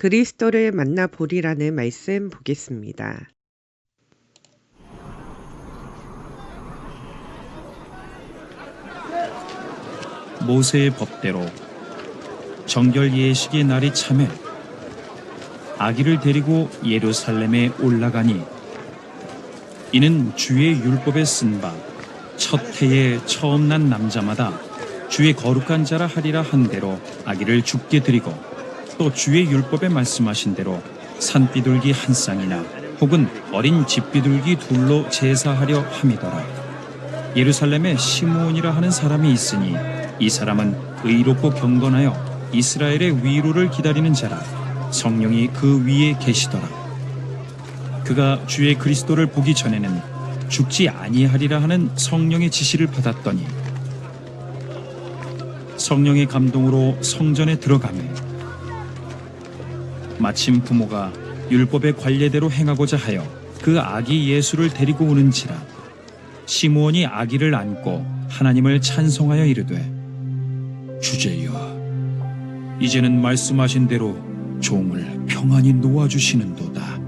그리스도를 만나 보리라는 말씀 보겠습니다. 모세의 법대로 정결 예식의 날이 참에 아기를 데리고 예루살렘에 올라가니 이는 주의 율법에 쓴 바 첫 해에 처음 난 남자마다 주의 거룩한 자라 하리라 한 대로 아기를 죽게 드리고 또 주의 율법에 말씀하신 대로 산비둘기 한 쌍이나 혹은 어린 집비둘기 둘로 제사하려 함이더라. 예루살렘에 시므온이라 하는 사람이 있으니 이 사람은 의롭고 경건하여 이스라엘의 위로를 기다리는 자라 성령이 그 위에 계시더라. 그가 주의 그리스도를 보기 전에는 죽지 아니하리라 하는 성령의 지시를 받았더니 성령의 감동으로 성전에 들어가매 마침 부모가 율법의 관례대로 행하고자 하여 그 아기 예수를 데리고 오는지라 시므온이 아기를 안고 하나님을 찬송하여 이르되 주제여 이제는 말씀하신 대로 종을 평안히 놓아 주시는도다.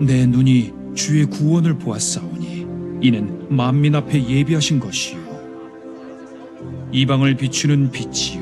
내 눈이 주의 구원을 보았사오니 이는 만민 앞에 예비하신 것이요. 이방을 비추는 빛이요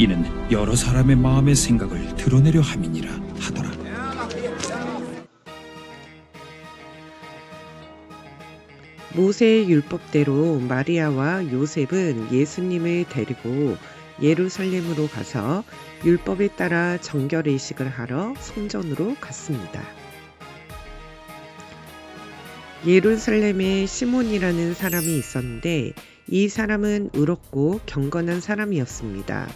이는 여러 사람의 마음의 생각을 드러내려 함이니라 하더라 모세의 율법대로 마리아와 요셉은 예수님을 데리고 예루살렘으로 가서 율법에 따라 정결의식을 하러 성전으로 갔습니다. 예루살렘에 시몬이라는 사람이 있었는데 이 사람은 의롭고 경건한 사람이었습니다.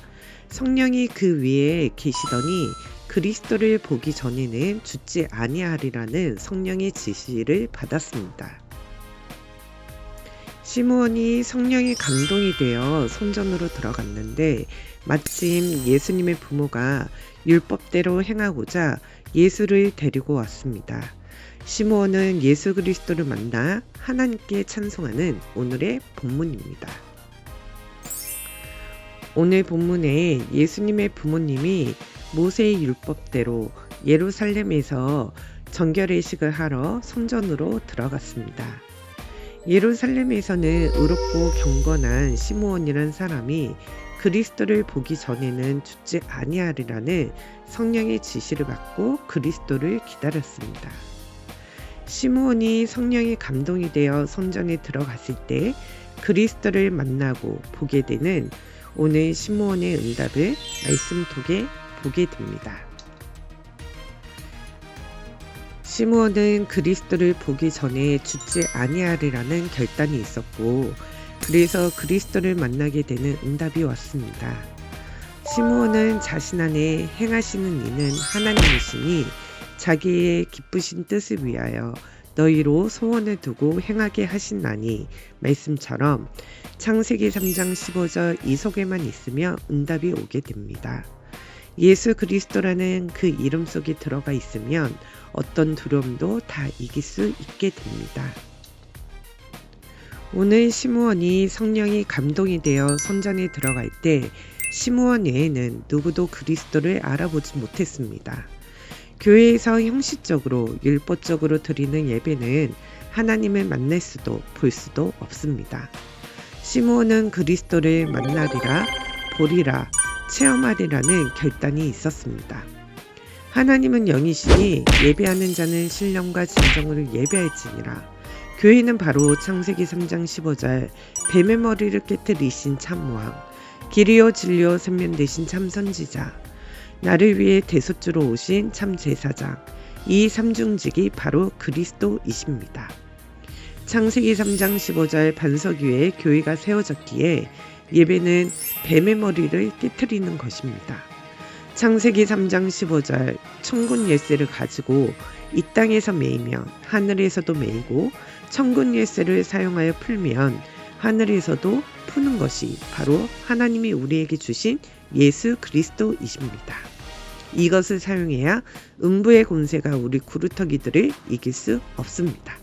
성령이 그 위에 계시더니 그리스도를 보기 전에는 죽지 아니하리라는 성령의 지시를 받았습니다. 시므온이 성령의 감동이 되어 성전으로 들어갔는데 마침 예수님의 부모가 율법대로 행하고자 예수를 데리고 왔습니다. 시므온은 예수 그리스도를 만나 하나님께 찬송하는 오늘의 본문입니다. 오늘 본문에 예수님의 부모님이 모세의 율법대로 예루살렘에서 정결의식을 하러 성전으로 들어갔습니다. 예루살렘에서는 의롭고 경건한 시므온이란 사람이 그리스도를 보기 전에는 죽지 아니하리라는 성령의 지시를 받고 그리스도를 기다렸습니다. 시므온이 성령의 감동이 되어 성전에 들어갔을 때 그리스도를 만나고 보게 되는 오늘 시므온의 응답을 말씀 속에 보게 됩니다. 시므온은 그리스도를 보기 전에 죽지 아니하리라는 결단이 있었고 그래서 그리스도를 만나게 되는 응답이 왔습니다. 시므온은 자신 안에 행하시는 이는 하나님이시니 자기의 기쁘신 뜻을 위하여 너희로 소원을 두고 행하게 하신나니 말씀처럼 창세기 3장 15절 이 속에만 있으며 응답이 오게 됩니다. 예수 그리스도라는 그 이름 속에 들어가 있으면 어떤 두려움도 다 이길 수 있게 됩니다. 오늘 시므원이 성령이 감동이 되어 선전에 들어갈 때 시므원 외에는 누구도 그리스도를 알아보지 못했습니다. 교회에서 형식적으로 율법적으로 드리는 예배는 하나님을 만날 수도 볼 수도 없습니다. 시므온은 그리스도를 만나리라 보리라 체험하리라는 결단이 있었습니다. 하나님은 영이시니 예배하는 자는 신령과 진정으로 예배할지니라. 교회는 바로 창세기 3장 15절 뱀의 머리를 깨뜨리신 참왕 길이요 진리요 선면 되신 참 선지자 나를 위해 대속주로 오신 참 제사장 이 삼중직이 바로 그리스도이십니다. 창세기 3장 15절 반석 위에 교회가 세워졌기에 예배는 뱀의 머리를 깨뜨리는 것입니다. 창세기 3장 15절 천군 열쇠를 가지고 이 땅에서 매이면 하늘에서도 매이고 천군 열쇠를 사용하여 풀면 하늘에서도 푸는 것이 바로 하나님이 우리에게 주신 예수 그리스도이십니다. 이것을 사용해야 음부의 권세가 우리 구루터기들을 이길 수 없습니다.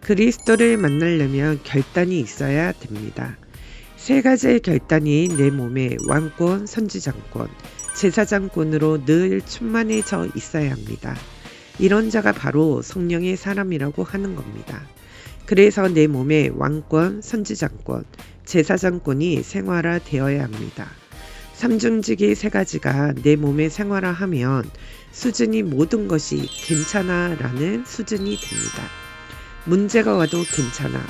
그리스도를 만나려면 결단이 있어야 됩니다. 세 가지의 결단이 내 몸에 왕권, 선지장권, 제사장권으로 늘 충만해져 있어야 합니다. 이런 자가 바로 성령의 사람이라고 하는 겁니다. 그래서 내 몸에 왕권, 선지장권, 제사장권이 생활화되어야 합니다. 삼중직이 세 가지가 내 몸에 생활화하면 수준이 모든 것이 괜찮아 라는 수준이 됩니다. 문제가 와도 괜찮아,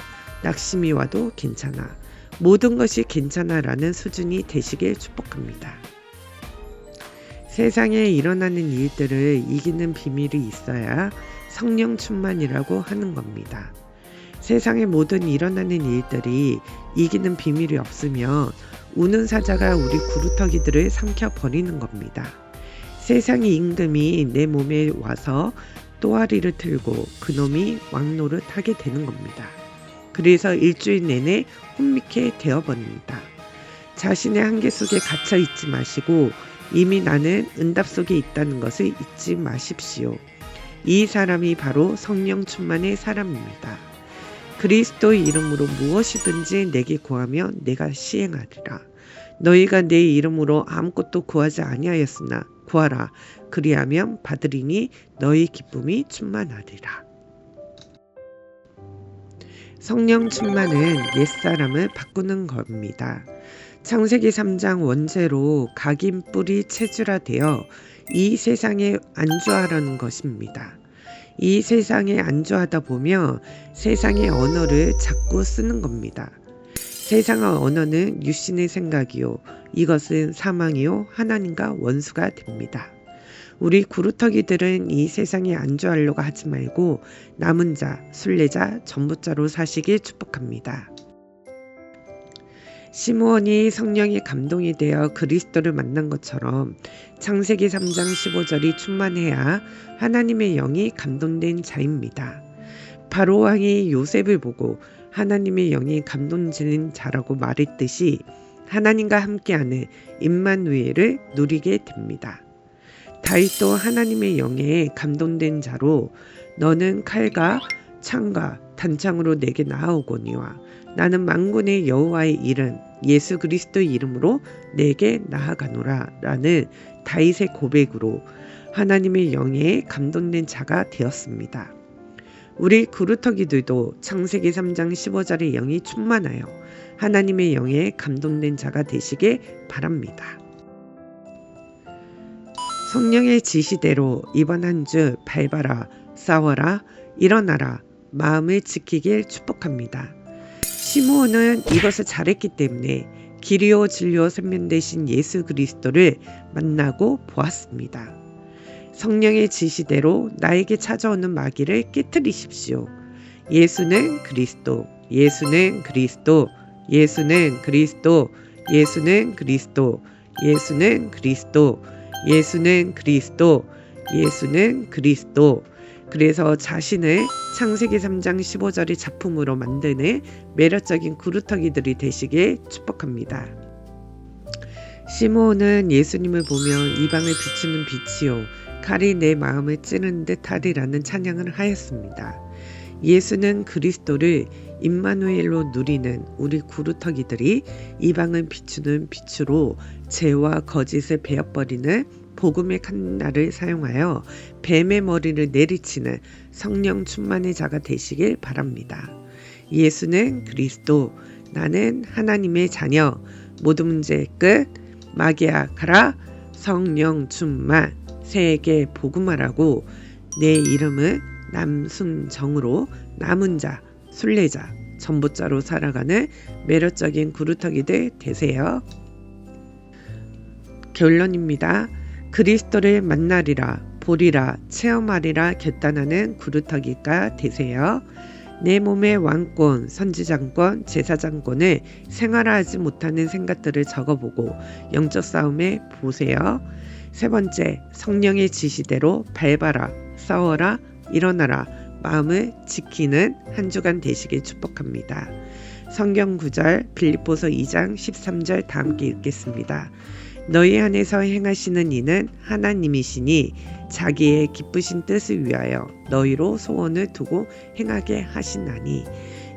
낙심이 와도 괜찮아, 모든 것이 괜찮아 라는 수준이 되시길 축복합니다. 세상에 일어나는 일들을 이기는 비밀이 있어야 성령 충만이라고 하는 겁니다. 세상의 모든 일어나는 일들이 이기는 비밀이 없으면 우는 사자가 우리 구루터기들을 삼켜 버리는 겁니다. 세상의 임금이 내 몸에 와서 또아리를 틀고 그놈이 왕노를 타게 되는 겁니다. 그래서 일주일 내내 혼미케 되어버립니다. 자신의 한계 속에 갇혀 있지 마시고 이미 나는 응답 속에 있다는 것을 잊지 마십시오. 이 사람이 바로 성령 충만의 사람입니다. 그리스도의 이름으로 무엇이든지 내게 구하면 내가 시행하리라. 너희가 내 이름으로 아무것도 구하지 아니하였으나 구하라. 그리하면 받으리니 너희 기쁨이 충만하리라. 성령 충만은 옛사람을 바꾸는 겁니다. 창세기 3장 원제로 각인 뿌리 체질화되어 이 세상에 안주하라는 것입니다. 이 세상에 안주하다 보면 세상의 언어를 자꾸 쓰는 겁니다. 세상의 언어는 유신의 생각이요. 이것은 사망이요. 하나님과 원수가 됩니다. 우리 구루터기들은 이 세상에 안주하려고 하지 말고 남은 자, 순례자, 전부자로 사시길 축복합니다. 시므온이 성령의 감동이 되어 그리스도를 만난 것처럼 창세기 3장 15절이 충만해야 하나님의 영이 감동된 자입니다. 바로 왕이 요셉을 보고 하나님의 영이 감동지는 자라고 말했듯이 하나님과 함께하는 임만누엘을 누리게 됩니다. 다윗도 하나님의 영에 감동된 자로 너는 칼과 창과 단창으로 내게 나아오거니와 나는 만군의 여호와의 이름 예수 그리스도의 이름으로 내게 나아가노라 라는 다윗의 고백으로 하나님의 영에 감동된 자가 되었습니다. 우리 구루터기들도 창세기 3장 15절의 영이 충만하여 하나님의 영에 감동된 자가 되시길 바랍니다. 성령의 지시대로 이번 한주 밟아라, 싸워라, 일어나라, 마음을 지키길 축복합니다. 시므온은 이것을 잘했기 때문에 길이요 진리요 생명 되신 예수 그리스도를 만나고 보았습니다. 성령의 지시대로 나에게 찾아오는 마귀를 깨뜨리십시오. 예수는 그리스도, 예수는 그리스도, 예수는 그리스도, 예수는 그리스도, 예수는 그리스도, 예수는 그리스도, 예수는 그리스도. 그 래서 자신을 창세기 3장 15절의 작품으로 만드는 매력적인 구루터기들이 되시길 축복합니다. 시므온은 예수님을 보며 이방을 비추는 빛이요 칼이 내 마음을 찌르는 듯 하리라는 찬양을 하였습니다. 예수는 그리스도를 임마누엘로 누리는 우리 구루터기들이 이방을 비추는 빛으로 죄와 거짓을 베어버리는 복음의 칸날을 사용하여 뱀의 머리를 내리치는 성령 충만의 자가 되시길 바랍니다. 예수는 그리스도, 나는 하나님의 자녀, 모든 문제의 끝, 마귀야 가라, 성령 충만, 세계 복음화라고 내 이름은 남순정으로 남은 자, 순례자, 전부자로 살아가는 매력적인 구루터기들 되세요. 결론입니다. 그리스도를 만나리라, 보리라, 체험하리라 결단하는 구루터기가 되세요. 내 몸의 왕권, 선지장권, 제사장권을 생활하지 못하는 생각들을 적어보고 영적 싸움에 보세요. 세 번째, 성령의 지시대로 밟아라, 싸워라, 일어나라, 마음을 지키는 한 주간 되시길 축복합니다. 성경 구절 빌립보서 2장 13절 다 함께 읽겠습니다. 너희 안에서 행하시는 이는 하나님이시니 자기의 기쁘신 뜻을 위하여 너희로 소원을 두고 행하게 하시나니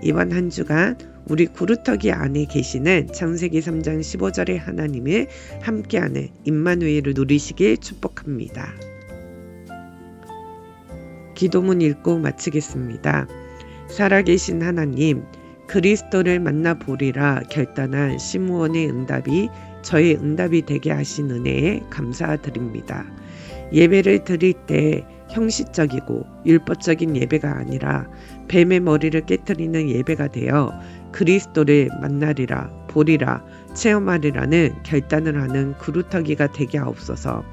이번 한 주간 우리 구루터기 안에 계시는 창세기 3장 15절의 하나님을 함께하는 임마누엘을 누리시길 축복합니다. 기도문 읽고 마치겠습니다. 살아계신 하나님, 그리스도를 만나 보리라 결단한 시무원의 응답이 저의 응답이 되게 하신 은혜에 감사드립니다. 예배를 드릴 때 형식적이고 율법적인 예배가 아니라 뱀의 머리를 깨뜨리는 예배가 되어 그리스도를 만나리라 보리라 체험하리라는 결단을 하는 그루터기가 되게 하옵소서.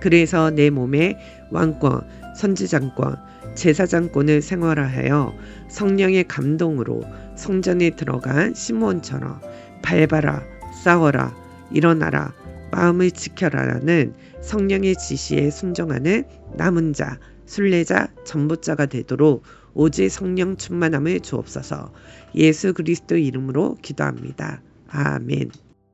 그래서 내 몸에 왕권, 선지장권, 제사장권을 생활하여 성령의 감동으로 성전에 들어간 시므온처럼 밟아라, 싸워라, 일어나라, 마음을 지켜라라는 성령의 지시에 순종하는 남은 자, 순례자, 전부자가 되도록 오직 성령 충만함을 주옵소서. 예수 그리스도 이름으로 기도합니다. 아멘.